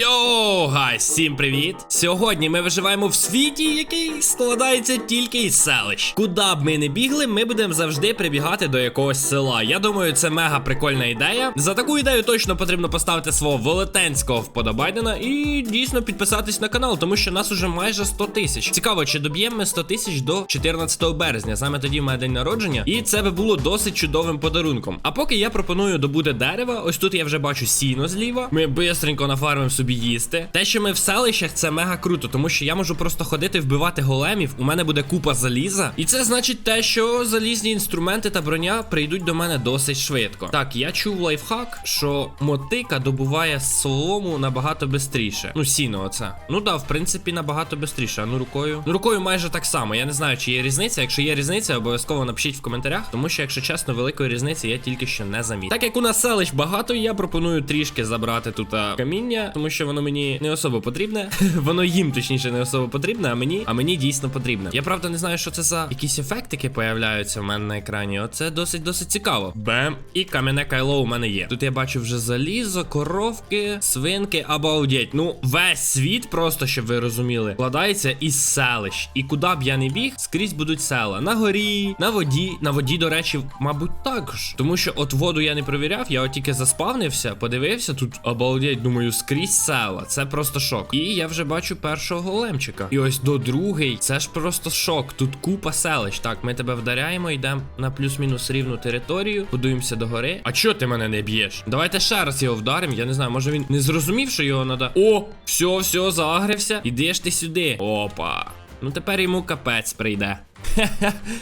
Yo! Йоу, всім привіт! Сьогодні ми виживаємо в світі, який складається тільки із селищ. Куди б ми не бігли, ми будемо завжди прибігати до якогось села. Я думаю, це мега прикольна ідея. За таку ідею точно потрібно поставити свого велетенського вподобайдена і дійсно підписатись на канал, тому що нас уже майже 100 тисяч. Цікаво, чи доб'ємо ми 100 тисяч до 14 березня. Саме тоді в мене день народження, і це би було досить чудовим подарунком. А поки я пропоную добути дерева, ось тут я вже бачу сіно зліва. Ми бистренько нафармимо собі їсти. Те, що ми в селищах, це мега круто, тому що я можу просто ходити вбивати големів. У мене буде купа заліза. І це значить те, що залізні інструменти та броня прийдуть до мене досить швидко. Так, я чув лайфхак, що мотика добуває солому набагато бистріше. Ну, сіно, оце. Ну да, в принципі, набагато бистріше. А ну рукою. Ну, рукою майже так само. Я не знаю, чи є різниця. Якщо є різниця, обов'язково напишіть в коментарях, тому що, якщо чесно, великої різниці я тільки що не замітив. Так як у нас селищ багато, я пропоную трішки забрати тут каміння, тому що воно мені не особо потрібне. воно їм точніше не особо потрібне, а мені, а мені дійсно потрібне. Я правда не знаю, що це за якісь ефектики появляються в мене на екрані. Оце досить досить цікаво. Бем, і кам'яне кайло у мене є. Тут я бачу вже залізо, коровки, свинки, обалдеть. Ну, весь світ, просто щоб ви розуміли, складається із селищ. І куди б я не біг, скрізь будуть села. На горі, на воді. На воді, до речі, мабуть, також. Тому що от воду я не провіряв, я от тільки заспавнився, подивився тут, обалдеть, думаю, скрізь села. Це просто шок. І я вже бачу першого големчика. І ось до другий. Це ж просто шок. Тут купа селищ. Так, ми тебе вдаряємо, йдемо на плюс-мінус рівну територію, будуємося до гори. А чого ти мене не б'єш? Давайте ще раз його вдаримо. Я не знаю, може він не зрозумів, що його треба. О, все, все, загрився. Ідеш ти сюди. Опа. Ну тепер йому капець прийде.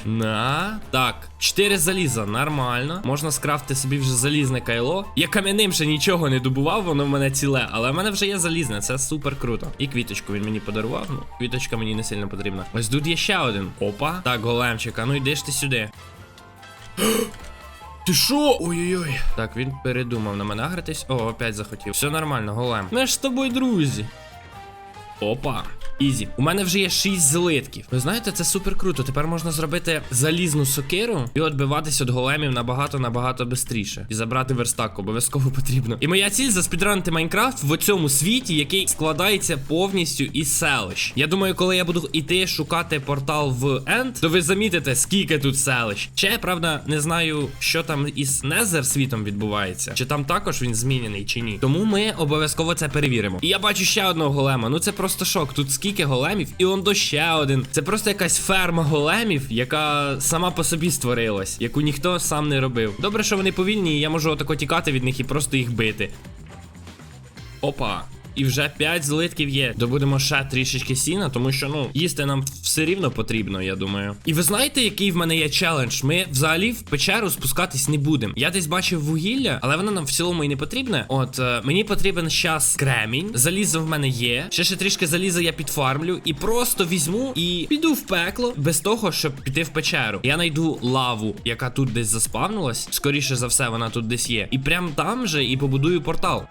На. Так, 4 заліза, нормально. Можна скрафти собі вже залізне кайло. Я кам'яним ще нічого не добував, воно в мене ціле, але в мене вже є залізне, це супер круто. І квіточку він мені подарував. Ну, квіточка мені не сильно потрібна. Ось тут є ще один. Опа. Так, големчик, а ну йдеш ти сюди. Ти що? Ой-ой-ой. Так, він передумав на мене агритись. О, опять захотів. Все нормально, голем. Ми ж з тобою друзі. Опа. Ізі. У мене вже є 6 злитків. Ви знаєте, це супер круто. Тепер можна зробити залізну сокиру і відбиватись від големів набагато набагато швидше. І забрати верстак обов'язково потрібно. І моя ціль заспідранити Майнкрафт в цьому світі, який складається повністю із селищ. Я думаю, коли я буду йти шукати портал в Енд, то ви замітите, скільки тут селищ. Ще правда не знаю, що там із Незер світом відбувається. Чи там також він змінений, чи ні. Тому ми обов'язково це перевіримо. І я бачу ще одного голема. Ну це просто шок. Тут скільки големів, і он до ще один. Це просто якась ферма големів, яка сама по собі створилась, яку ніхто сам не робив. Добре, що вони повільні, і я можу отако тікати від них і просто їх бити. Опа. І вже 5 злитків є. Добудемо ще трішечки сіна, тому що ну їсти нам все рівно потрібно, я думаю. І ви знаєте, який в мене є челендж? Ми взагалі в печеру спускатись не будемо. Я десь бачив вугілля, але воно нам в цілому і не потрібне. От е, мені потрібен щас кремінь. Залізо в мене є. Ще ще трішки заліза я підфармлю. І просто візьму і піду в пекло без того, щоб піти в печеру. Я знайду лаву, яка тут десь заспавнулась. Скоріше за все, вона тут десь є. І прям там же і побудую портал.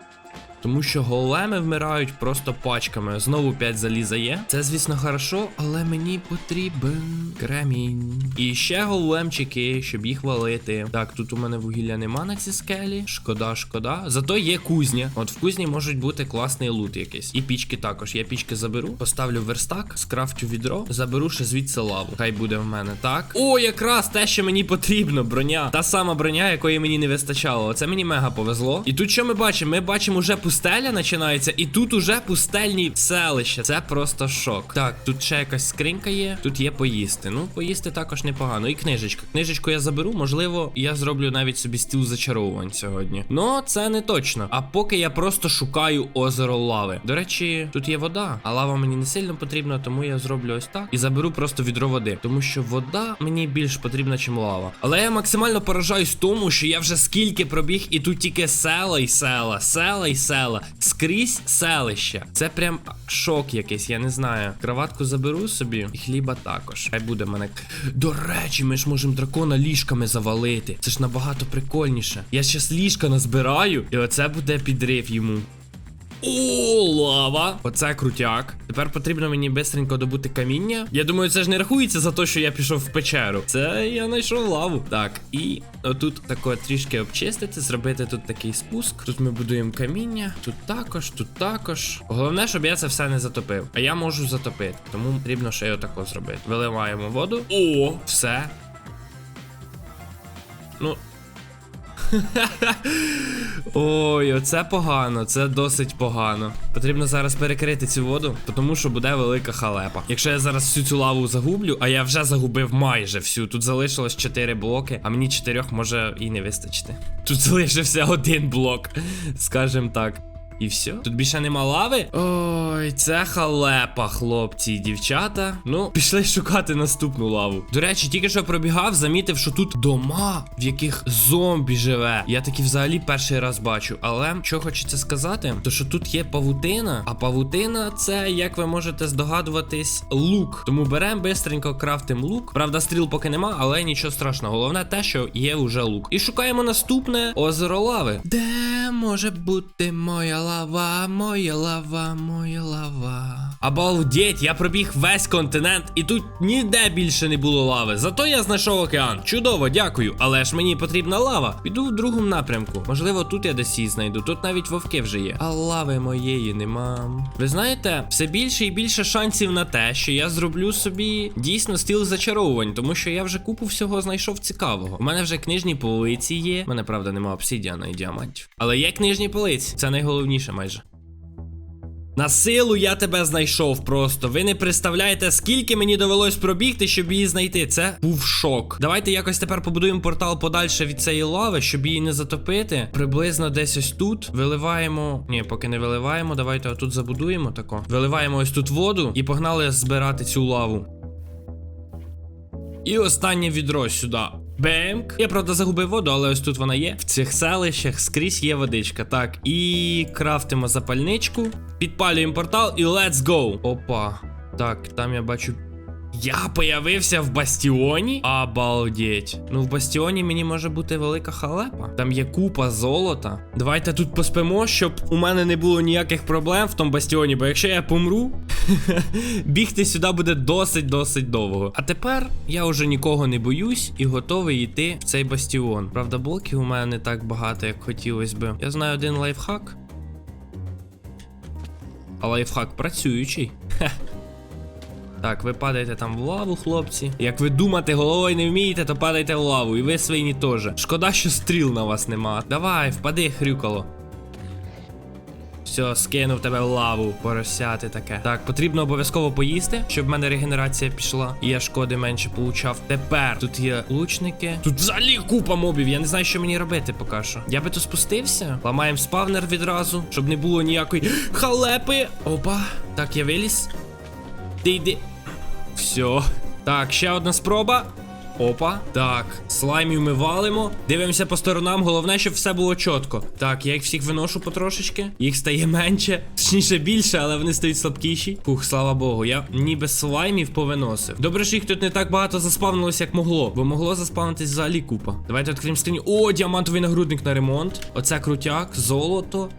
Тому що големи вмирають просто пачками. Знову 5 заліза є. Це, звісно, хорошо, але мені потрібен кремінь. І ще големчики, щоб їх валити. Так, тут у мене вугілля нема на цій скелі. Шкода, шкода. Зато є кузня. От в кузні можуть бути класний лут якийсь. І пічки також. Я пічки заберу, поставлю верстак, скрафтю відро, заберу ще звідси лаву. Хай буде в мене так. О, якраз те, що мені потрібно, броня. Та сама броня, якої мені не вистачало. Оце мені мега повезло. І тут що ми бачимо? Ми бачимо уже пустеля починається, і тут уже пустельні селища. Це просто шок. Так, тут ще якась скринька є. Тут є поїсти. Ну, поїсти також непогано. І книжечка. Книжечку я заберу. Можливо, я зроблю навіть собі стіл зачаровувань сьогодні. Ну, це не точно. А поки я просто шукаю озеро лави. До речі, тут є вода, а лава мені не сильно потрібна, тому я зроблю ось так і заберу просто відро води. Тому що вода мені більш потрібна, чим лава. Але я максимально поражаюсь тому, що я вже скільки пробіг, і тут тільки села і села, села і села. Скрізь селище. Це прям шок якийсь, я не знаю. Кроватку заберу собі, і хліба також. Хай буде мене. До речі, ми ж можемо дракона ліжками завалити. Це ж набагато прикольніше. Я щас ліжка назбираю, і оце буде підрив йому. О, лава! Оце крутяк. Тепер потрібно мені бистренько добути каміння. Я думаю, це ж не рахується за те, що я пішов в печеру. Це я знайшов лаву. Так, і отут тако трішки обчистити, зробити тут такий спуск. Тут ми будуємо каміння, тут також, тут також. Головне, щоб я це все не затопив. А я можу затопити. Тому потрібно ще й отако зробити. Виливаємо воду. О, все. Ну, Ой, оце погано, це досить погано. Потрібно зараз перекрити цю воду, тому що буде велика халепа. Якщо я зараз всю цю лаву загублю, а я вже загубив майже всю. Тут залишилось 4 блоки, а мені 4 може і не вистачити. Тут залишився один блок, скажімо так. І все? Тут більше нема лави? Ой, це халепа, хлопці і дівчата. Ну, пішли шукати наступну лаву. До речі, тільки що пробігав, замітив, що тут дома, в яких зомбі живе. Я такі взагалі перший раз бачу. Але що хочеться сказати, то що тут є павутина, а павутина це, як ви можете здогадуватись, лук. Тому беремо бистренько крафтим лук. Правда, стріл поки нема, але нічого страшного. Головне те, що є вже лук. І шукаємо наступне озеро лави. Де може бути моя лава, моя лава, моя лава. Обалдеть, я пробіг весь континент, і тут ніде більше не було лави. Зато я знайшов океан. Чудово, дякую. Але ж мені потрібна лава. Піду в другому напрямку. Можливо, тут я десь її знайду. Тут навіть вовки вже є. А лави моєї нема. Ви знаєте, все більше і більше шансів на те, що я зроблю собі дійсно стіл зачаровувань, тому що я вже купу всього знайшов цікавого. У мене вже книжні полиці є. У мене правда нема обсидіана і діамантів. Але є книжні полиці. Це найголовніше майже. На силу я тебе знайшов просто. Ви не представляєте, скільки мені довелось пробігти, щоб її знайти. Це був шок. Давайте якось тепер побудуємо портал подальше від цієї лави, щоб її не затопити. Приблизно десь ось тут. Виливаємо. Ні, поки не виливаємо. Давайте отут забудуємо тако. Виливаємо ось тут воду і погнали збирати цю лаву. І останнє відро сюди. Бемк. Я правда загубив воду, але ось тут вона є. В цих селищах скрізь є водичка. Так, і крафтимо запальничку. Підпалюємо портал і let's go. Опа. Так, там я бачу. Я появився в бастіоні? Обалдеть. Ну, в бастіоні мені може бути велика халепа. Там є купа золота. Давайте тут поспимо, щоб у мене не було ніяких проблем в тому бастіоні, бо якщо я помру, бігти сюди буде досить-досить довго. А тепер я вже нікого не боюсь і готовий йти в цей бастіон. Правда, блоків у мене не так багато, як хотілося би. Я знаю один лайфхак. А лайфхак працюючий. Так, ви падаєте там в лаву, хлопці. Як ви думати головою не вмієте, то падайте в лаву. І ви свині теж. Шкода, що стріл на вас нема. Давай, впади, хрюкало. Все, скинув тебе в лаву, поросяти таке. Так, потрібно обов'язково поїсти, щоб в мене регенерація пішла. І я шкоди менше получав. Тепер тут є лучники. Тут взагалі купа мобів. Я не знаю, що мені робити поки що. Я би тут спустився. Ламаємо спавнер відразу, щоб не було ніякої халепи. Опа. Так, я виліз. Ти йди. Все. Так, ще одна спроба. Опа. Так, слаймів ми валимо. Дивимося по сторонам. Головне, щоб все було чітко. Так, я їх всіх виношу потрошечки. Їх стає менше. Точніше більше, але вони стають слабкіші. Фух, слава Богу. Я ніби слаймів повиносив. Добре, що їх тут не так багато заспавнилось, як могло. Бо могло заспавнитись взагалі купа. Давайте відкриємо скриню. О, діамантовий нагрудник на ремонт. Оце крутяк, золото.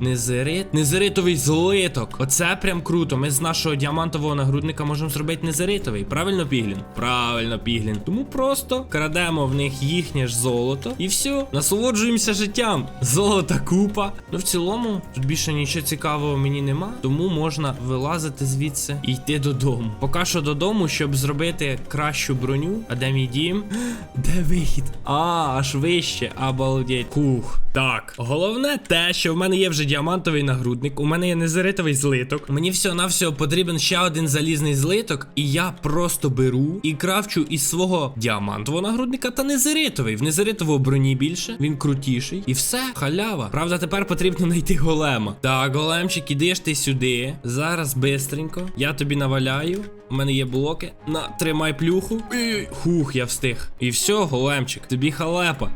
Незерит. Незеритовий злиток. Оце прям круто. Ми з нашого діамантового нагрудника можемо зробити незеритовий. Правильно, Піглін? Правильно, Піглін. Тому просто крадемо в них їхнє ж золото. І все. Насолоджуємося життям. Золота купа. Ну, в цілому, тут більше нічого цікавого мені нема. Тому можна вилазити звідси і йти додому. Поки що додому, щоб зробити кращу броню. А де мій дім? Де вихід? А, аж вище. Обалдеть. Кух. Так, головне те, що в мене є вже діамантовий нагрудник, у мене є незеритовий злиток. Мені всього навсього потрібен ще один залізний злиток, і я просто беру і крафчу із свого діамантового нагрудника та незеритовий. В незеритового броні більше, він крутіший. І все, халява. Правда, тепер потрібно знайти голема. Так, големчик, ідиш ти сюди. Зараз бистренько. Я тобі наваляю. У мене є блоки. На, тримай плюху. Ой-ой. Хух, я встиг. І все, големчик, тобі халепа.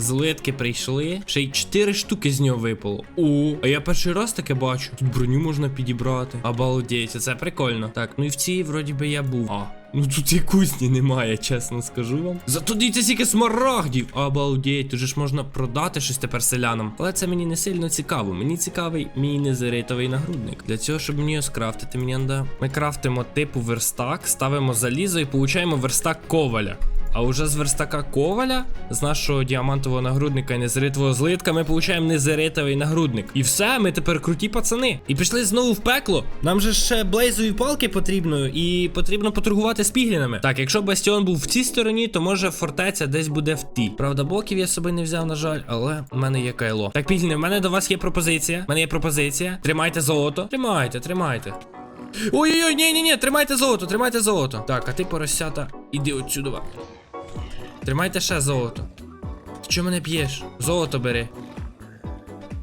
Злитки прийшли. Ще й 4 штуки з нього випало. О, а я перший раз таке бачу. Тут броню можна підібрати. Обалдеть, це прикольно. Так, ну і в цій вроді би я був. А, Ну тут і кузні немає, чесно скажу вам. Зато дивіться скільки смарагдів. Обалдеть, тут же ж можна продати щось тепер селянам. Але це мені не сильно цікаво. Мені цікавий мій незеритовий нагрудник. Для цього, щоб мені його скрафтити, мені надо. Ми крафтимо типу верстак, ставимо залізо і получаємо верстак коваля. А уже з верстака коваля, з нашого діамантового нагрудника і незеритового злитка, ми получаємо незеритовий нагрудник. І все, ми тепер круті пацани. І пішли знову в пекло. Нам же ще блейзові палки потрібно, і потрібно поторгувати з піглінами. Так, якщо бастіон був в цій стороні, то може фортеця десь буде в тій. Правда, блоків я з собою не взяв, на жаль, але в мене є кайло. Так, пігліни, в мене до вас є пропозиція. В мене є пропозиція. Тримайте золото. Тримайте, тримайте. Ой-ой-ой, ні, ні, ні, тримайте золото, тримайте золото. Так, а ти поросята, іди отсюди. Тримайте ще золото. Ти чого мене п'єш? Золото бери.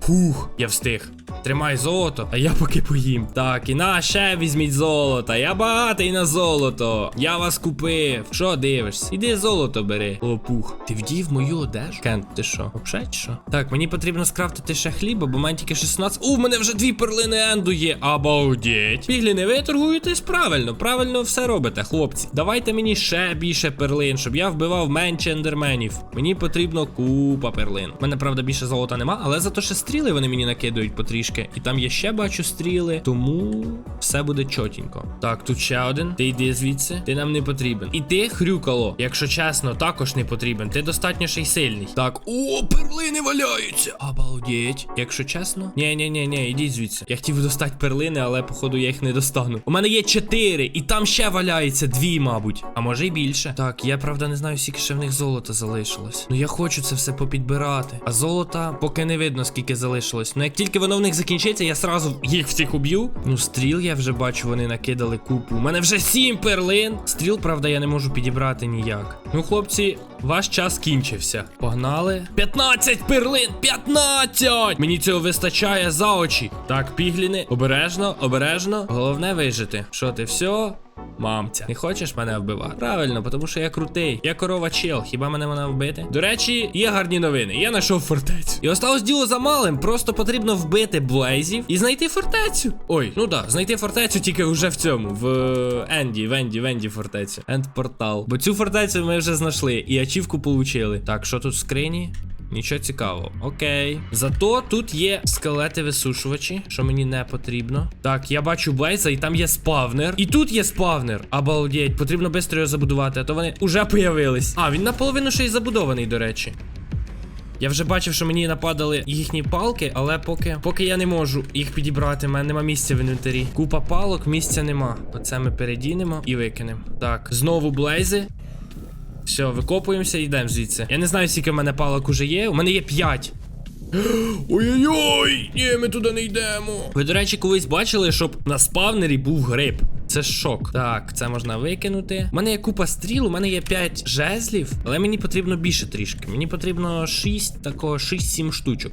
Фух, я встиг. Тримай золото, а я поки поїм. Так, і на ще візьміть золото. Я багатий на золото. Я вас купив. Що дивишся? Іди золото бери. О, пух. Ти вдів мою одежу? Кент, ти що? Вообще що? Так, мені потрібно скрафтити ще хліба, бо мене тільки 16. У, в мене вже дві перлини енду є. Обалдеть. Пігліни, ви торгуєтесь правильно. Правильно все робите, хлопці. Давайте мені ще більше перлин, щоб я вбивав менше ендерменів. Мені потрібно купа перлин. У мене, правда, більше золота нема, але зато ще стріли вони мені накидують потрішки. І там я ще бачу стріли, тому все буде чотенько. Так, тут ще один. Ти йди звідси. Ти нам не потрібен. І ти, хрюкало, якщо чесно, також не потрібен. Ти достатньо ще й сильний. Так, о, перлини валяються. Обалдеть. Якщо чесно. Ні, ні, ні, ні, ідіть звідси. Я хотів достати перлини, але походу я їх не достану. У мене є чотири, і там ще валяється дві, мабуть. А може й більше. Так, я правда не знаю, скільки ще в них золота залишилось. Ну я хочу це все попідбирати. А золота поки не видно, скільки залишилось. Ну як тільки воно в них закінчиться, я сразу їх всіх уб'ю. Ну, стріл я вже бачу, вони накидали купу. У мене вже сім перлин. Стріл, правда, я не можу підібрати ніяк. Ну, хлопці, ваш час кінчився. Погнали. 15 перлин! 15! Мені цього вистачає за очі. Так, пігліни, обережно, обережно. Головне вижити. Що ти все? Мамця, не хочеш мене вбивати? Правильно, тому що я крутий. Я корова чел, хіба мене вона вбити? До речі, є гарні новини. Я знайшов фортецю. І осталось діло за малим. Просто потрібно вбити блейзів і знайти фортецю. Ой, ну да, знайти фортецю тільки вже в цьому, в е, Енді, в Енді, в Енді фортецю. Енд портал. Бо цю фортецю ми вже знайшли і ачівку получили. Так, що тут в скрині? Нічого цікавого. Окей. Зато тут є скелети висушувачі, що мені не потрібно. Так, я бачу Блейза, і там є спавнер. І тут є спавнер. Обалдеть, потрібно швидко його забудувати, а то вони уже появились. А, він наполовину ще й забудований, до речі. Я вже бачив, що мені нападали їхні палки, але поки поки я не можу їх підібрати, в мене нема місця в інвентарі. Купа палок, місця нема. Оце ми передінемо і викинемо. Так, знову блейзи. Все, викопуємося і йдемо звідси. Я не знаю, скільки в мене палок уже є. У мене є 5. Ой-ой-ой! Ні, ми туди не йдемо. Ви, до речі, колись бачили, щоб на спавнері був гриб. Це шок. Так, це можна викинути. У мене є купа стріл, у мене є 5 жезлів, але мені потрібно більше трішки. Мені потрібно 6, такого 6-7 штучок.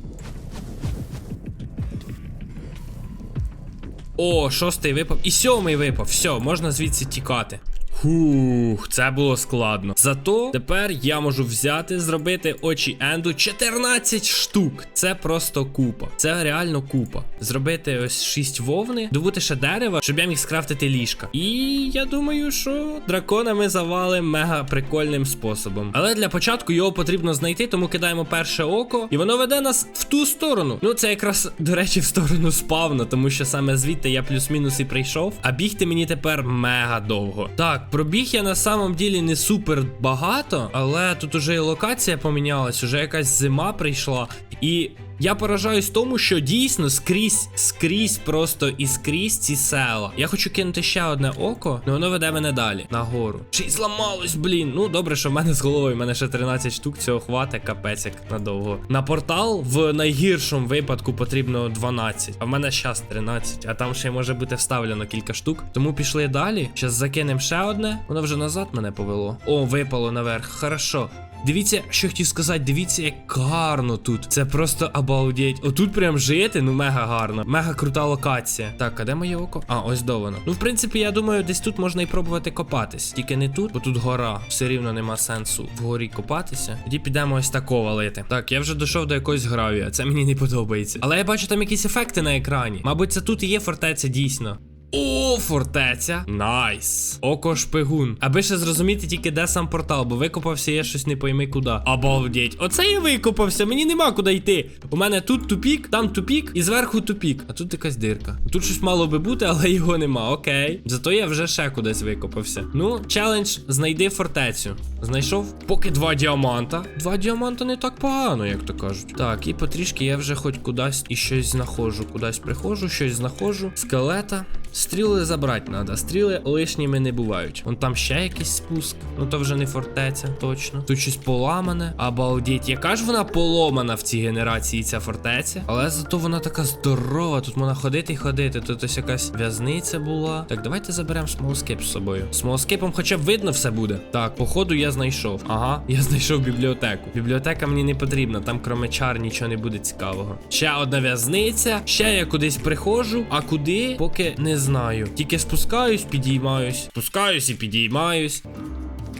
О, шостий випав. І сьомий випав. Все, можна звідси тікати. Фух, це було складно. Зато тепер я можу взяти, зробити очі Енду 14 штук. Це просто купа. Це реально купа. Зробити ось 6 вовни, добути ще дерева, щоб я міг скрафтити ліжка. І я думаю, що дракона ми завалимо мега прикольним способом. Але для початку його потрібно знайти, тому кидаємо перше око, і воно веде нас в ту сторону. Ну, це якраз, до речі, в сторону спавна, тому що саме звідти я плюс-мінус і прийшов. А бігти мені тепер мега довго. Так, пробіг я на самом ділі не супер багато, але тут уже і локація помінялась, уже якась зима прийшла. І я поражаюсь тому, що дійсно скрізь, скрізь, просто і скрізь ці села. Я хочу кинути ще одне око, але воно веде мене далі, нагору. Ще й зламалось, блін. Ну добре, що в мене з головою, в мене ще 13 штук, цього хватить, капець як надовго. На портал в найгіршому випадку потрібно 12, а в мене щас 13, а там ще може бути вставлено кілька штук. Тому пішли далі. Щас закинемо ще одне, воно вже назад мене повело. О, випало наверх. Хорошо. Дивіться, що хотів сказати, дивіться, як гарно тут. Це просто обалдеть. Отут прям жити, ну мега гарно. Мега крута локація. Так, а де моє око? А, ось до воно. Ну, в принципі, я думаю, десь тут можна і пробувати копатись. Тільки не тут, бо тут гора. Все рівно нема сенсу вгорі копатися. Тоді підемо ось тако валити. Так, я вже дійшов до якогось гравія. Це мені не подобається. Але я бачу там якісь ефекти на екрані. Мабуть, це тут і є фортеця дійсно. О, фортеця. Найс. Око шпигун. Аби ще зрозуміти тільки де сам портал, бо викопався я щось не пойми куди. Обалдеть. Оце я викопався, мені нема куди йти. У мене тут тупік, там тупік і зверху тупік. А тут якась дирка. Тут щось мало би бути, але його нема. Окей. Зато я вже ще кудись викопався. Ну, челендж знайди фортецю. Знайшов поки два діаманта. Два діаманта не так погано, як то кажуть. Так, і потрішки я вже хоч кудись і щось знаходжу. Кудись приходжу, щось знаходжу. Скелета. Стріли забрати треба. Стріли лишніми не бувають. Вон там ще якийсь спуск. Ну то вже не фортеця, точно. Тут щось поламане. Обалдеть, яка ж вона поломана в цій генерації, ця фортеця. Але зато вона така здорова. Тут можна ходити і ходити. Тут ось якась в'язниця була. Так, давайте заберемо смолскип з собою. Смолскипом хоча б видно все буде. Так, походу я знайшов. Ага, я знайшов бібліотеку. Бібліотека мені не потрібна, там кроме чар нічого не буде цікавого. Ще одна в'язниця, ще я кудись приходжу, а куди, поки не знаю. Тільки спускаюсь, підіймаюсь. Спускаюсь і підіймаюсь.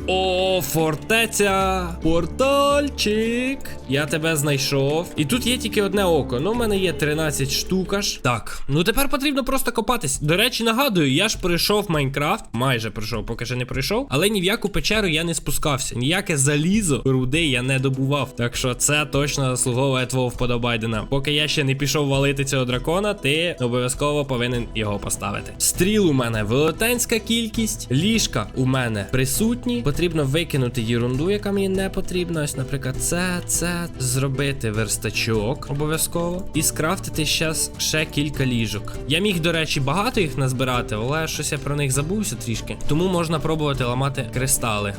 О, фортеця! Портальчик! Я тебе знайшов. І тут є тільки одне око. Ну, в мене є 13 штук аж. Так, ну тепер потрібно просто копатись. До речі, нагадую, я ж пройшов Майнкрафт. Майже пройшов, поки ще не пройшов. Але ні в яку печеру я не спускався. Ніяке залізо, руди я не добував. Так що це точно заслуговує твого вподобайдена. Поки я ще не пішов валити цього дракона, ти обов'язково повинен його поставити. Стріл у мене велетенська кількість, ліжка у мене присутні. Потрібно викинути єрунду, яка мені не потрібна. Ось, наприклад, це, це зробити верстачок обов'язково. І скрафтити щас ще кілька ліжок. Я міг, до речі, багато їх назбирати, але щось я про них забувся трішки. Тому можна пробувати ламати кристали.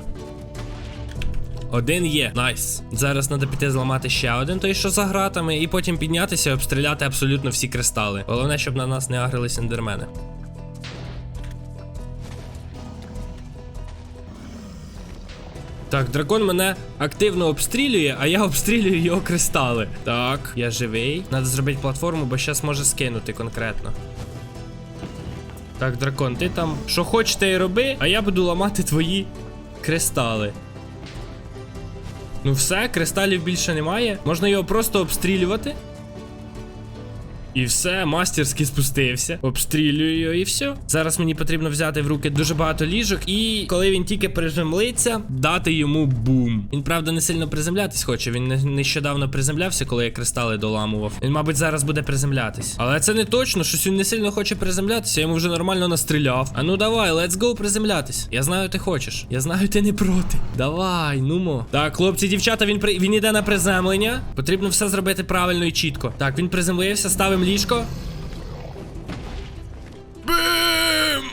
Один є, найс. Зараз треба піти зламати ще один, той що за гратами, і потім піднятися і обстріляти абсолютно всі кристали. Головне, щоб на нас не агрились ендермени. Так, дракон мене активно обстрілює, а я обстрілюю його кристали. Так, я живий. Треба зробити платформу, бо зараз може скинути конкретно. Так, дракон, ти там що те й роби, а я буду ламати твої кристали. Ну все, кристалів більше немає. Можна його просто обстрілювати. І все, мастерськи спустився. Обстрілюю його і все. Зараз мені потрібно взяти в руки дуже багато ліжок, і коли він тільки приземлиться, дати йому бум. Він, правда, не сильно приземлятись хоче. Він нещодавно приземлявся, коли я кристали доламував. Він, мабуть, зараз буде приземлятись. Але це не точно, щось він не сильно хоче приземлятися. Я йому вже нормально настріляв. А ну давай, let's go приземлятись. Я знаю, ти хочеш. Я знаю, ти не проти. Давай, нумо. Так, хлопці, дівчата, він при... він іде на приземлення. Потрібно все зробити правильно і чітко. Так, він приземлився, ставимо ліжко. Бим!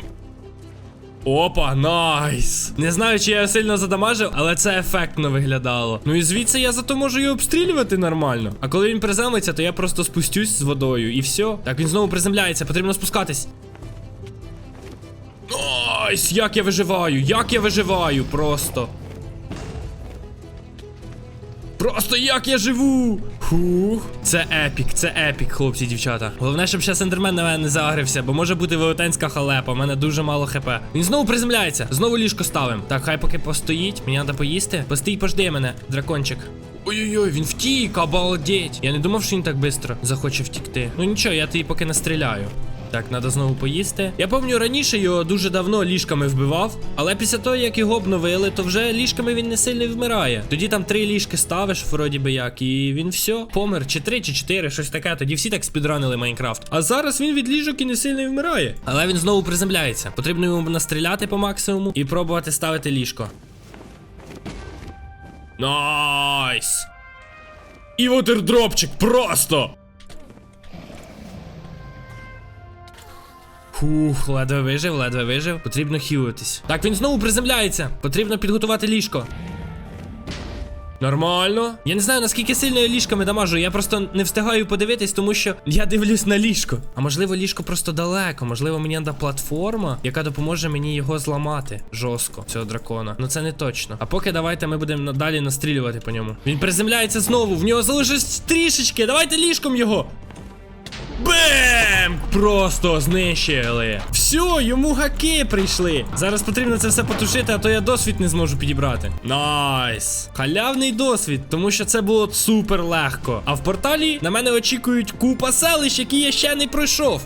Опа, найс! Не знаю, чи я його сильно задамажив, але це ефектно виглядало. Ну і звідси я зато можу його обстрілювати нормально. А коли він приземлиться, то я просто спустюсь з водою і все. Так, він знову приземляється, потрібно спускатись. Найс! Як я виживаю! Як я виживаю! Просто. Просто як я живу! Фух. Це епік, це епік, хлопці, дівчата. Головне, щоб ще Сендермен на мене не загрився, бо може бути велетенська халепа. У мене дуже мало хп. Він знову приземляється. Знову ліжко ставим. Так, хай поки постоїть. Мені треба поїсти. Постій, пожди мене, дракончик. Ой-ой-ой, він втік, обалдеть. Я не думав, що він так швидко захоче втікти. Ну нічого, я тобі поки настріляю. Так, треба знову поїсти. Я пам'ятаю, раніше його дуже давно ліжками вбивав, але після того, як його обновили, то вже ліжками він не сильно вмирає. Тоді там три ліжки ставиш, вроді би як, і він все, помер, чи три, чи чотири, щось таке. Тоді всі так спідранили Майнкрафт. А зараз він від ліжок і не сильно вмирає. Але він знову приземляється. Потрібно йому настріляти по максимуму і пробувати ставити ліжко. Найс! І вотердропчик просто! Фух, ледве вижив, ледве вижив. Потрібно хілитись. Так, він знову приземляється. Потрібно підготувати ліжко. Нормально. Я не знаю, наскільки сильно я ліжками дамажу. Я просто не встигаю подивитись, тому що я дивлюсь на ліжко. А можливо, ліжко просто далеко. Можливо, мені треба платформа, яка допоможе мені його зламати жорстко, цього дракона. Ну це не точно. А поки давайте ми будемо далі настрілювати по ньому. Він приземляється знову. В нього залишилось трішечки. Давайте ліжком його. Бем! Просто знищили. Все, йому гаки прийшли. Зараз потрібно це все потушити, а то я досвід не зможу підібрати. Найс. Халявний досвід, тому що це було супер легко. А в порталі на мене очікують купа селищ, які я ще не пройшов.